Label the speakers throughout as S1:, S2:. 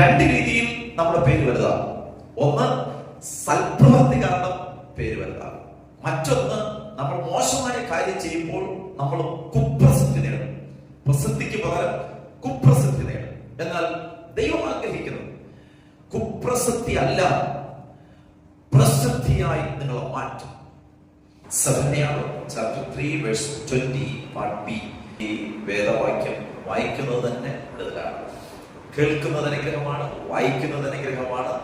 S1: രണ്ട് രീതിയിൽ നമ്മുടെ പേര് വലുതാണ് ഒന്ന് സൽപ്രവൃത്തി കാരണം പേര് വലുതാണ് മറ്റൊന്ന് നമ്മൾ മോശമായ കാര്യം ചെയ്യുമ്പോൾ നമ്മൾ കുപ്രസിദ്ധി നേടും. പ്രസിദ്ധിക്ക് പകരം കുപ്രസിദ്ധി നേടും. എന്നാൽ ദൈവം ആഗ്രഹിക്കുന്നത് കുപ്രസിദ്ധി അല്ല പ്രസിദ്ധിയായി നിങ്ങളെ മാറ്റും. സെവനെയാണ് വേദവാക്യം വായിക്കുന്നത് തന്നെ വിടുതലാണ് കേൾക്കുന്നത് അനുഗ്രഹമാണ് വായിക്കുന്നത് അനുഗ്രഹമാണ്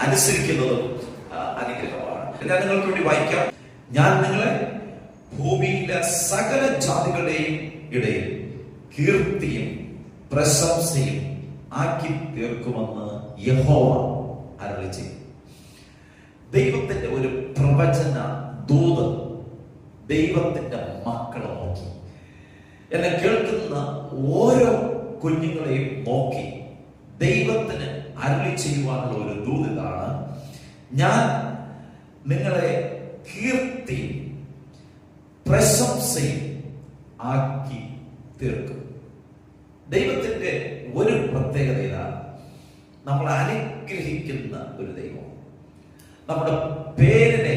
S1: അനുസരിക്കുന്നതും അനുഗ്രഹമാണ്. ഞാൻ നിങ്ങൾക്ക് വേണ്ടി വായിക്കാം. ഞാൻ നിങ്ങളെ ഭൂമിയിലെ സകല ജാതികളുടെയും ഇടയിൽ കീർത്തിയും പ്രശംസയും ആക്കി തീർക്കുമെന്ന് യഹോവ അരളി ചെയ്യും. ദൈവത്തിന്റെ ഒരു പ്രവചന ദൂത് ദൈവത്തിന്റെ മക്കളെ നോക്കി. എന്നെ കേൾക്കുന്ന ഓരോ കുഞ്ഞുങ്ങളെയും നോക്കി. ദൈവത്തിന് അരുളി ചെയ്യുവാനുള്ള ഒരു ദൂത് ഇതാണ്. ഞാൻ നിങ്ങളെ കീർത്തി പ്രശംസയും ആക്കി തീർക്കും. ദൈവത്തിന്റെ ഒരു പ്രത്യേകത ഇതാണ് നമ്മൾ അനുഗ്രഹിക്കുന്ന ഒരു ദൈവം. നമ്മുടെ പേരിനെ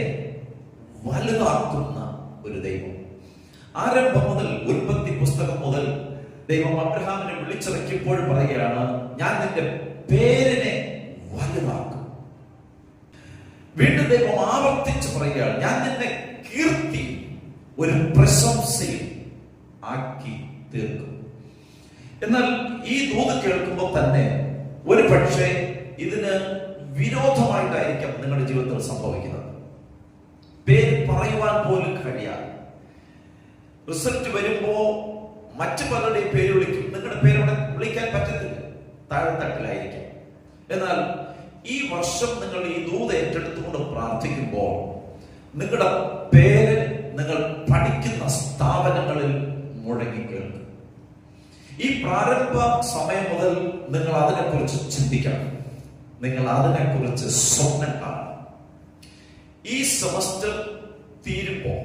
S1: വലുതാക്കുന്ന ഒരു ദൈവം. ആരംഭം മുതൽ ഉൽപ്പത്തി പുസ്തകം മുതൽ ദൈവം അബ്രഹാമിനെ വിളിച്ചിറക്കിയപ്പോൾ പറയുകയാണ് ഞാൻ നിന്റെ പേരിനെ വലുതാക്കും. വീണ്ടും ദൈവം ആവർത്തിച്ച് പറയുകയാണ് ഞാൻ നിന്നെ കീർത്തി ഒരു പ്രശംസയും ആക്കി തീർക്കും. എന്നാൽ ഈ ദൂത് കേൾക്കുമ്പോൾ തന്നെ ഒരു പക്ഷേ ഇതിന് വിരോധമായിട്ടായിരിക്കാം നിങ്ങളുടെ ജീവിതത്തിൽ സംഭവിക്കുന്നത്. പേര് പറയുവാൻ പോലും കഴിയാതെ. റിസൾട്ട് വരുമ്പോ മറ്റു പലരുടെയും പേര് വിളിക്കും. നിങ്ങളുടെ പേര് അവിടെ വിളിക്കാൻ പറ്റത്തില്ല. താഴെത്തട്ടിലായിരിക്കും. എന്നാൽ ഈ വർഷം നിങ്ങൾ ഈ ദൂത ഏറ്റെടുത്തുകൊണ്ട് പ്രാർത്ഥിക്കുമ്പോൾ നിങ്ങളുടെ പേര് നിങ്ങൾ പഠിക്കുന്ന സ്ഥാപനങ്ങളിൽ മുഴങ്ങി കേൾക്കും ഈ പ്രാരംഭ സമയം മുതൽ നിങ്ങൾ അതിനെക്കുറിച്ച് ചിന്തിക്കണം. നിങ്ങൾ അതിനെക്കുറിച്ച് സ്വപ്നം കാണണം. ഈ സെമസ്റ്റർ തീരുമ്പോ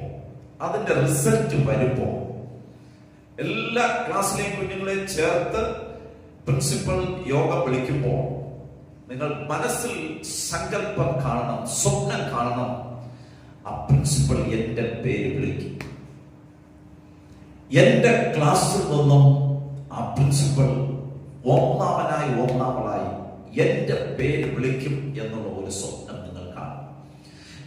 S1: അതിന്റെ റിസൾട്ട് വരുമ്പോ എല്ലാ ക്ലാസ്സിലെയും കുഞ്ഞുങ്ങളെ ചേർത്ത് പ്രിൻസിപ്പൽ യോഗ വിളിക്കുമ്പോൾ നിങ്ങൾ മനസ്സിൽ സങ്കല്പം കാണണം സ്വപ്നം കാണണം. ആ പ്രിൻസിപ്പൽ എന്റെ പേര് വിളിക്കും. എന്റെ ക്ലാസ്സിൽ നിന്നും ആ പ്രിൻസിപ്പൽ ഒന്നാമനായി ഒന്നാമളായി എന്റെ പേര് വിളിക്കും എന്നുള്ള ഒരു സ്വപ്നം നിങ്ങൾ കാണും.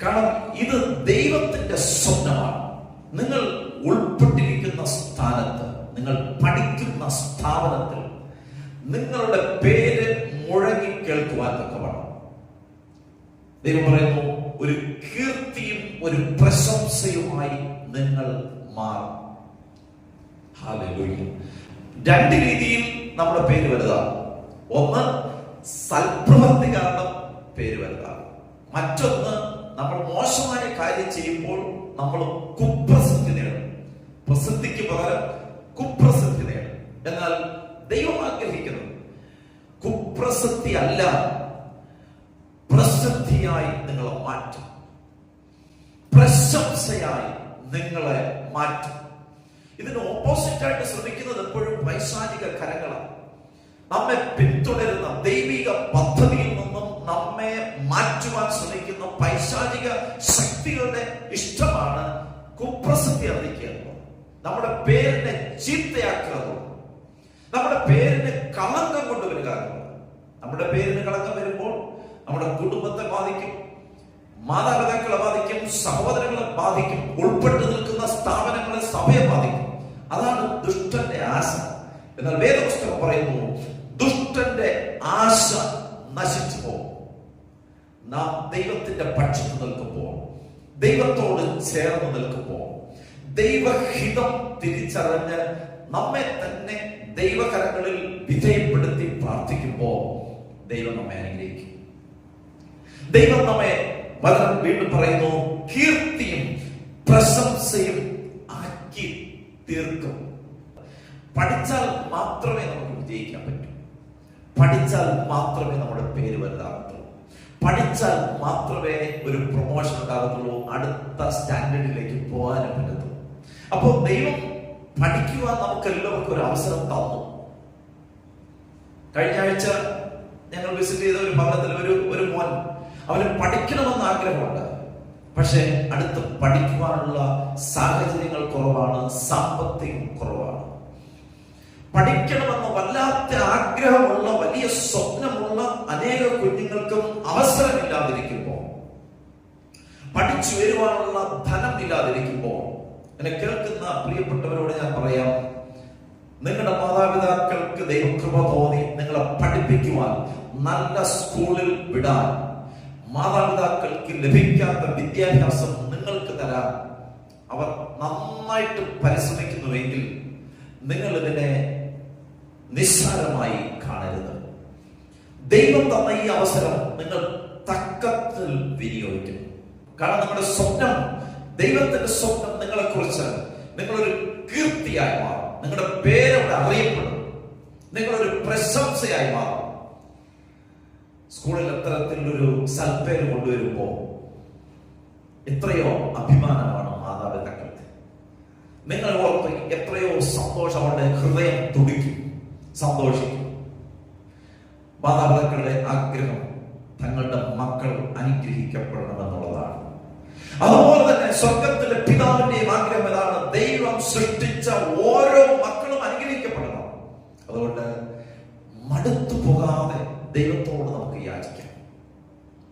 S1: കാരണം ഇത് ദൈവത്തിന്റെ സ്വപ്നമാണ്. നിങ്ങൾ ഉൾപ്പെട്ടിരിക്കുന്ന. നിങ്ങൾ പഠിക്കുന്ന സ്ഥാപനത്തിൽ നിങ്ങളുടെ പേര് മുഴങ്ങി കേൾക്കുവാൻ തക്കവണ്ണം. ദൈവം പറയുന്നു ഒരു കീർത്തിയും ഒരു പ്രശംസയുമായി നിങ്ങൾ മാറും. രണ്ട് രീതിയിൽ നമ്മുടെ പേര് വലുതാണ് ഒന്ന് സൽപ്രവൃത്തി കാരണം പേര് വലുതാണ് മറ്റൊന്ന് നമ്മൾ മോശമായ കാര്യം ചെയ്യുമ്പോൾ നമ്മൾ കുപ്രസിദ്ധി നേടും. പ്രസിദ്ധിക്ക് പകരം കുപ്രസിദ്ധി നേടും എന്നാൽ ദൈവം ആഗ്രഹിക്കുന്നു കുപ്രസിദ്ധി അല്ല പ്രസിദ്ധിയായി നിങ്ങളെ മാറ്റും. പ്രശംസയായി നിങ്ങളെ മാറ്റും. ഇതിന് ഓപ്പോസിറ്റ് ആയിട്ട് ശ്രമിക്കുന്നത് എപ്പോഴും പൈശാചിക കരങ്ങളാണ്. നമ്മെ പിന്തുടരുന്ന ദൈവിക പദ്ധതിയിൽ നിന്നും നമ്മെ മാറ്റുവാൻ ശ്രമിക്കുന്ന പൈശാചിക ശക്തികളുടെ ഇഷ്ടമാണ് കുപ്രസിദ്ധി അറിയിക്കുക. നമ്മുടെ പേരിനെ ചീത്തയാക്കുക നമ്മുടെ പേരിന് കളങ്കം കൊണ്ടുവരിക. നമ്മുടെ പേരിന് കളങ്കം വരുമ്പോൾ നമ്മുടെ കുടുംബത്തെ ബാധിക്കും മാതാപിതാക്കളെ ബാധിക്കും സഹോദരങ്ങളെ ബാധിക്കും ഉൾപ്പെട്ടു നിൽക്കുന്ന സ്ഥാപനങ്ങളെ സഭയെ ബാധിക്കും. അതാണ് ദുഷ്ടന്റെ ആശ. എന്നാൽ വേദപുസ്തകം പറയുന്നു ദുഷ്ടന്റെ ആശ നശിച്ചു പോകും. നാം ദൈവത്തിന്റെ പക്ഷത്ത് നിൽക്കുമ്പോൾ ദൈവത്തോട് ചേർന്ന് നിൽക്കുമ്പോൾ ദൈവഹിതം തിരിച്ചറിഞ്ഞ് നമ്മെ തന്നെ ദൈവകരങ്ങളിൽ വിധേയപ്പെടുത്തി പ്രാർത്ഥിക്കുമ്പോൾ ദൈവം നമ്മെ അനുഗ്രഹിക്കും. ദൈവം നമ്മെ വചനം വീണ്ടും പറയുന്നു കീർത്തിയും പ്രശംസയും ആക്കി തീർക്കും. പഠിച്ചാൽ മാത്രമേ നമുക്ക് വിജയിക്കാൻ പറ്റൂ. പഠിച്ചാൽ മാത്രമേ നമ്മുടെ പേര് വലുതാകത്തുള്ളൂ. പഠിച്ചാൽ മാത്രമേ ഒരു പ്രൊമോഷൻ ഉണ്ടാകത്തുള്ളൂ. അടുത്ത സ്റ്റാൻഡേർഡിലേക്ക് പറ്റത്തുള്ളൂ അപ്പോൾ ദൈവം പഠിക്കുവാൻ നമുക്ക് എല്ലാവർക്കും ഒരു അവസരം തന്നു. കഴിഞ്ഞ ആഴ്ച ഞങ്ങൾ വിസിറ്റ് ചെയ്ത ഒരു ഭവനത്തിൽ ഒരു ഒരു മോൻ അവന് പഠിക്കണമെന്ന് ആഗ്രഹമുണ്ട്. പക്ഷെ അടുത്ത് പഠിക്കുവാനുള്ള സാഹചര്യങ്ങൾ കുറവാണ് സാമ്പത്തികം കുറവാണ്. പഠിക്കണമെന്ന വല്ലാത്ത ആഗ്രഹമുള്ള വലിയ സ്വപ്നമുള്ള അനേക കുഞ്ഞുങ്ങൾക്കും അവസരമില്ലാതിരിക്കുമ്പോൾ പഠിച്ചു വരുവാനുള്ള ധനം ഇല്ലാതിരിക്കുമ്പോൾ എന്നെ കേൾക്കുന്ന പ്രിയപ്പെട്ടവരോട് ഞാൻ പറയാം നിങ്ങളുടെ മാതാപിതാക്കൾക്ക് ദൈവകൃപ തോന്നി നിങ്ങളെ പഠിപ്പിക്കുവാൻ നല്ല സ്കൂളിൽ വിടാൻ മാതാപിതാക്കൾക്ക് ലഭിക്കാത്ത വിദ്യാഭ്യാസം നിങ്ങൾക്ക് തരാൻ അവർ നന്നായിട്ട് പരിശ്രമിക്കുന്നുവെങ്കിൽ നിങ്ങൾ ഇതിനെ നിസ്സാരമായി കാണരുത്. ദൈവം തന്ന ഈ അവസരം നിങ്ങൾ തക്കത്തിൽ വിനിയോഗിക്കും കാരണം നിങ്ങളുടെ സ്വപ്നം ദൈവത്തിന്റെ സ്വപ്നം നിങ്ങളെ കുറിച്ച് നിങ്ങളൊരു കീർത്തിയായി മാറും. നിങ്ങളുടെ പേരവിടെ അറിയപ്പെടും. നിങ്ങളൊരു പ്രശംസയായി മാറും. സ്കൂളിൽ അത്തരത്തിലൊരു സൽപ്പേര് കൊണ്ടുവരുമ്പോ എത്രയോ അഭിമാനമാണ് മാതാപിതാക്കൾക്ക് നിങ്ങൾ ഓർത്ത് എത്രയോ സന്തോഷം അവരുടെ ഹൃദയം തുടിക്കും സന്തോഷിക്കും. മാതാപിതാക്കളുടെ ആഗ്രഹം തങ്ങളുടെ മക്കൾ അനുഗ്രഹിക്കപ്പെടണമെന്നുള്ളതാണ് അതുപോലെ തന്നെ സ്വർഗത്തിലെ പിതാവിന്റെയും ആഗ്രഹം ഇതാണ് ദൈവം സൃഷ്ടിച്ച ഓരോ മക്കളും അനുഗ്രഹിക്കപ്പെടണം. അതുകൊണ്ട് മടുത്തു പോകാതെ ദൈവത്തോട് നമുക്ക് യാചിക്കാം.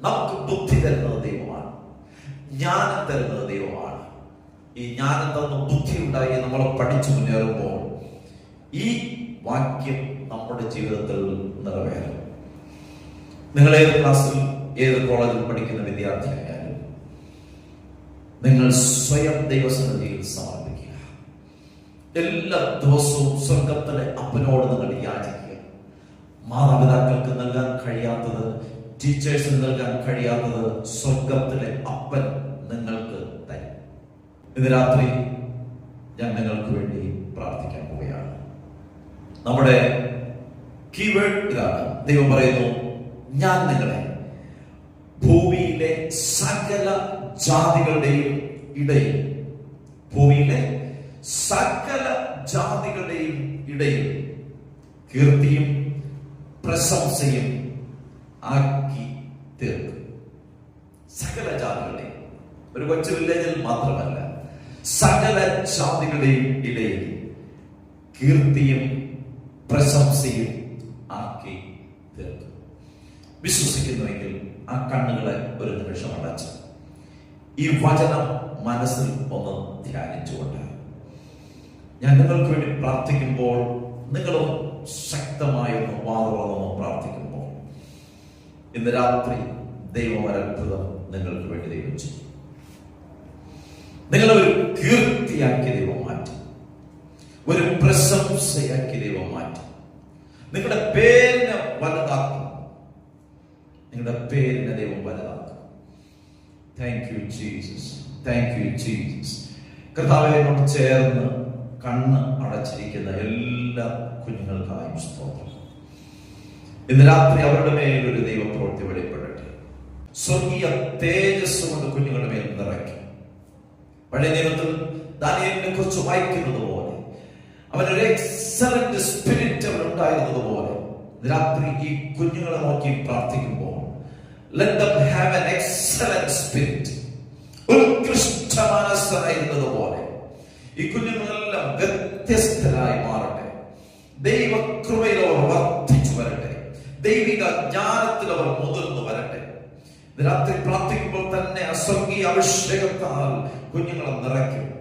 S1: നമുക്ക് ബുദ്ധി തരുന്നത് ദൈവമാണ്. ജ്ഞാനം തരുന്നത് ദൈവമാണ്. ഈ ജ്ഞാനം തന്ന ബുദ്ധി ഉണ്ടായി നമ്മൾ പഠിച്ചു മുന്നേറുമ്പോൾ ഈ വാക്യം നമ്മുടെ ജീവിതത്തിൽ നിറവേറും. നിങ്ങൾ ഏത് ക്ലാസ്സിൽ ഏത് കോളേജിൽ പഠിക്കുന്ന വിദ്യാർത്ഥിയായാലും നിങ്ങൾ സ്വയം ദൈവസന്നിധിയിൽ സമർപ്പിക്കുക. എല്ലാ ദിവസവും സ്വർഗത്തിലെ അപ്പനോട് നിങ്ങൾ യാചിക്കുക. മാതാപിതാക്കൾക്ക് നൽകാൻ കഴിയാത്തത് ടീച്ചേഴ്സിന് നൽകാൻ കഴിയാത്തത് സ്വർഗത്തിലെ അപ്പൻ നിങ്ങൾക്ക് തരും. ഇന്ന് രാത്രി ഞാൻ നിങ്ങൾക്ക് വേണ്ടി പ്രാർത്ഥിക്കാൻ പോവുകയാണ്. നമ്മുടെ കീവേഡ് ഇതാണ്. ദൈവം പറയുന്നു ഞാൻ നിങ്ങളെ ഭൂമിയിലെ സകല ജാതികളുടെയും ഇടയിൽ ഭൂമിയിലെ സകല ജാതികളുടെയും ഇടയിൽ കീർത്തിയും പ്രശംസയും ആക്കി തീർക്കും. സകല ജാതികളുടെയും ഒരു കൊച്ചു വില്ലേജിൽ മാത്രമല്ല സകല ജാതികളുടെയും ഇടയിൽ കീർത്തിയും പ്രശംസയും ആക്കി തീർക്കും. വിശ്വസിക്കുന്നുവെങ്കിൽ ആ കണ്ണുകളെ ഒരു നിമിഷം അടച്ച് ഈ വചനം മനസ്സിൽ ഒന്ന് ധ്യാനിച്ചുകൊണ്ട്. ഞാൻ നിങ്ങൾക്ക് വേണ്ടി പ്രാർത്ഥിക്കുമ്പോൾ നിങ്ങളും ശക്തമായ ഒന്ന് വാതുറന്നൊന്ന് പ്രാർത്ഥിക്കുമ്പോൾ. ഇന്ന് രാത്രി ദൈവം ഒരത്ഭുതം നിങ്ങൾക്ക് വേണ്ടി ദൈവം ചെയ്യും. നിങ്ങളെ ഒരു കീർത്തിയാക്കി ദൈവം മാറ്റി. ഒരു പ്രശംസയാക്കി ദൈവം മാറ്റി. നിങ്ങളുടെ പേരിനെ വലുതാക്കും. നിങ്ങളുടെ പേരിനെ ദൈവം വലുതാക്കും. Thank you Jesus thank you Jesus കർത്താവിനോട് ചേർന്ന് കണ്ണ് അടച്ചിരിക്കുന്ന എല്ലാ കുഞ്ഞുങ്ങൾക്കായും സ്തോത്രം. ഇന്ന് രാത്രി അവരുടെ മേൽ ഒരു ദൈവപ്രവൃത്തി വെളിപ്പെടട്ടെ. സ്വർഗീയ തേജസ് കൊണ്ട് കുഞ്ഞുങ്ങളുടെ മേൽ നിറയ്ക്കും. പഴയ നിയമത്തിൽ ദാനിയലിനെ കുറിച്ച് വായിക്കുന്നത് പോലെ അവനൊരു എക്സലന്റ് സ്പിരിറ്റ് അവനുണ്ടായിരുന്നത് പോലെ രാത്രി ഈ കുഞ്ഞുങ്ങളെ നോക്കി പ്രാർത്ഥിക്കുമ്പോൾ let them have an excellent spirit. ഉത്കൃഷ്ട മനസ്സായിരുന്നത് പോലെ ഈ കുഞ്ഞുങ്ങളെല്ലാം വ്യത്യസ്തരായി മാറട്ടെ. ദൈവകൃപയിൽ അവർ വർദ്ധിച്ചു വരട്ടെ. ദൈവിക ജ്ഞാനത്തിൽ അവർ മുതിർന്നു വരട്ടെ. രാത്രി പ്രാർത്ഥിക്കുമ്പോൾ തന്നെ അസ്വർഗീയ അഭിഷേകത്താൽ കുഞ്ഞുങ്ങളെ നിറയ്ക്കും.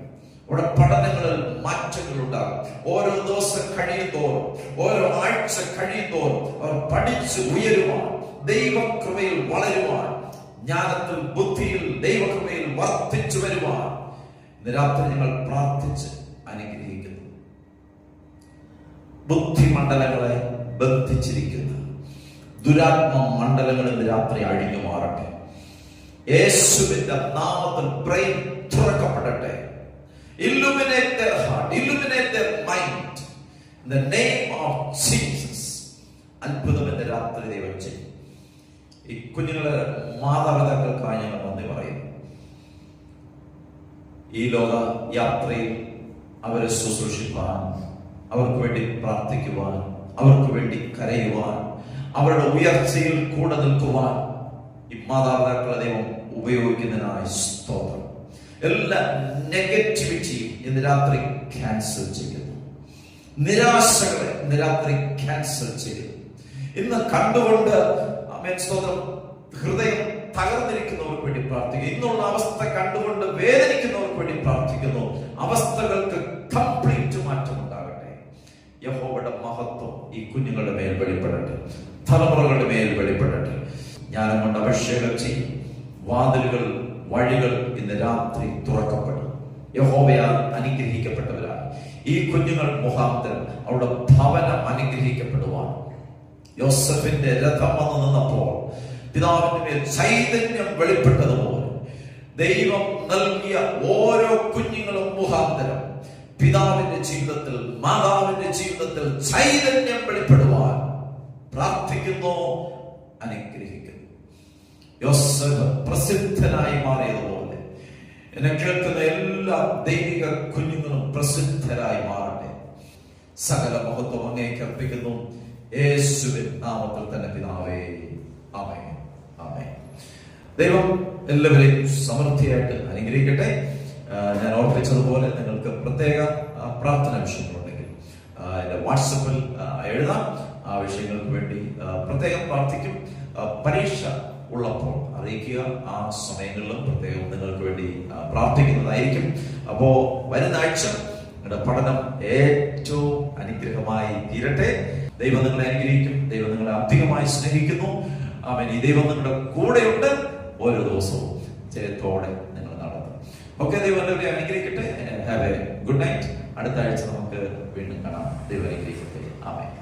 S1: അവിടെ പഠനങ്ങളിൽ മാറ്റങ്ങൾ ഉണ്ടാകും. ഓരോ ദിവസം കഴിയുന്തോറും ഓരോ ആഴ്ച കഴിയുന്തോറും അവർ പഠിച്ച് ഉയരുവാൻ ദൈവകൃപയിൽ വളരുവാൻ ജ്ഞാനത്തിൽ ബുദ്ധിയിൽ ദൈവകൃപയിൽ വർദ്ധിച്ചു വരുവാൻ ഇന്ന് രാത്രി ഞങ്ങൾ പ്രാർത്ഥിച്ച് അനുഗ്രഹിക്കുന്നു. ബുദ്ധിമണ്ഡലങ്ങളെ ബന്ധിച്ചിരിക്കുന്ന. ദുരാത്മ മണ്ഡലങ്ങൾ ഇന്ന് രാത്രി അഴിഞ്ഞു മാറട്ടെ യേശുവിന്റെ നാമത്തിൽ ബ്രെയിൻ തുറക്കപ്പെടട്ടെ. Illuminate heart illuminate mind. In the name of Jesus. അത്ഭുതം എന്റെ രാത്രി ദൈവം ചെയ്യും. ഈ കുഞ്ഞുങ്ങളെ മാതാപിതാക്കൾക്കായി ഞങ്ങൾ നന്ദി പറയുന്നു. ഈ ലോക യാത്രയിൽ അവരെ ശുശ്രൂഷിപ്പാൻ അവർക്ക് വേണ്ടി പ്രാർത്ഥിക്കുവാൻ അവർക്ക് വേണ്ടി കരയുവാൻ അവരുടെ ഉയർച്ചയിൽ കൂടെ നിൽക്കുവാൻ ഈ മാതാപിതാക്കളെ ദൈവം ഉപയോഗിക്കുന്നതിനായി സ്തോത്രം. എല്ലാ നെഗറ്റിവിറ്റിയും ഇന്ന് രാത്രി ക്യാൻസൽ ചെയ്യുന്നു. നിരാശകളെ ഇന്ന് രാത്രി ക്യാൻസൽ ചെയ്യുന്നു. ഇന്ന് കണ്ടുകൊണ്ട് അമേൻ സ്തോത്രം ഹൃദയം തകർന്നിരിക്കുന്നവർക്ക് വേണ്ടി പ്രാർത്ഥിക്കുന്നു. ഇന്നുള്ള അവസ്ഥ കണ്ടുകൊണ്ട് വേദനിക്കുന്നവർക്ക് വേണ്ടി പ്രാർത്ഥിക്കുന്നു. അവസ്ഥകൾക്ക് കംപ്ലീറ്റ് മാറ്റം ഉണ്ടാകട്ടെ. യഹോവയുടെ മഹത്വം ഈ കുഞ്ഞുങ്ങളുടെ മേൽ വെളിപ്പെടട്ടെ. തലമുറകളുടെ മേൽ വെളിപ്പെടട്ടെ. ജ്ഞാനം കൊണ്ട് അഭിഷേകം ചെയ്യും. വാതിലുകൾ വഴികൾ ഇന്ന് രാത്രി തുറക്കപ്പെടും. യഹോവയാൽ അനുഗ്രഹിക്കപ്പെട്ടവരാണ്. ഈ കുഞ്ഞുങ്ങൾ മുഖാന്തരം അവരുടെ ഭവനം അനുഗ്രഹിക്കപ്പെടുവാൻ യോസഫിന്റെ രഥം വന്ന് നിന്നപ്പോൾ പിതാവിന്റെ മേൽ ചൈതന്യം വെളിപ്പെട്ടതുപോലെ ദൈവം നൽകിയ ഓരോ കുഞ്ഞുങ്ങളും മുഖാന്തരം പിതാവിന്റെ ജീവിതത്തിൽ മാതാവിന്റെ ജീവിതത്തിൽ ചൈതന്യം വെളിപ്പെടുവാൻ പ്രാർത്ഥിക്കുന്നു അനുഗ്രഹിക്കുന്നു. യോസഫ് പ്രസിദ്ധനായി മാറിയതുപോലെ എന്നെ കേൾക്കുന്ന എല്ലാ ദൈവിക കുഞ്ഞുങ്ങളും പ്രസിദ്ധരായി മാറട്ടെ. സകല മഹത്വം അങ്ങേക്ക് അർപ്പിക്കുന്നു. യേശുവിൻ നാമത്തിൽ തന്നെ പിതാവേ അമേ അമേ ദൈവം എല്ലാവരെയും സമൃദ്ധിയായിട്ട് അനുഗ്രഹിക്കട്ടെ. ഞാൻ ഓർപ്പിച്ചതുപോലെ നിങ്ങൾക്ക് പ്രത്യേക പ്രാർത്ഥന വിഷയങ്ങളുണ്ടെങ്കിൽ എന്റെ വാട്സപ്പിൽ എഴുതാം. ആ വിഷയങ്ങൾക്ക് വേണ്ടി പ്രത്യേകം പ്രാർത്ഥിക്കും. പരീക്ഷ ഉള്ളപ്പോൾ അറിയിക്കുക. ആ സമയങ്ങളിലും പ്രത്യേകം നിങ്ങൾക്ക് വേണ്ടി പ്രാർത്ഥിക്കുന്നതായിരിക്കും. അപ്പോ വരുന്ന ആഴ്ച നിങ്ങളുടെ പഠനം ഏറ്റവും അനുഗ്രഹമായി തീരട്ടെ. ദൈവം നിങ്ങളെ അനുഗ്രഹിക്കും. ദൈവം നിങ്ങളെ അധികമായി സ്നേഹിക്കുന്നു. അവൻ ഈ ദൈവം നിങ്ങളുടെ കൂടെയുണ്ട്. ഓരോ ദിവസവും ജയത്തോടെ നിങ്ങൾ നടന്നു ഓക്കെ ദൈവം എല്ലാവരെയും അനുഗ്രഹിക്കട്ടെ. Have a good night. അടുത്ത ആഴ്ച നമുക്ക് വീണ്ടും കാണാം. ദൈവം അനുഗ്രഹിക്കട്ടെ. ആമേ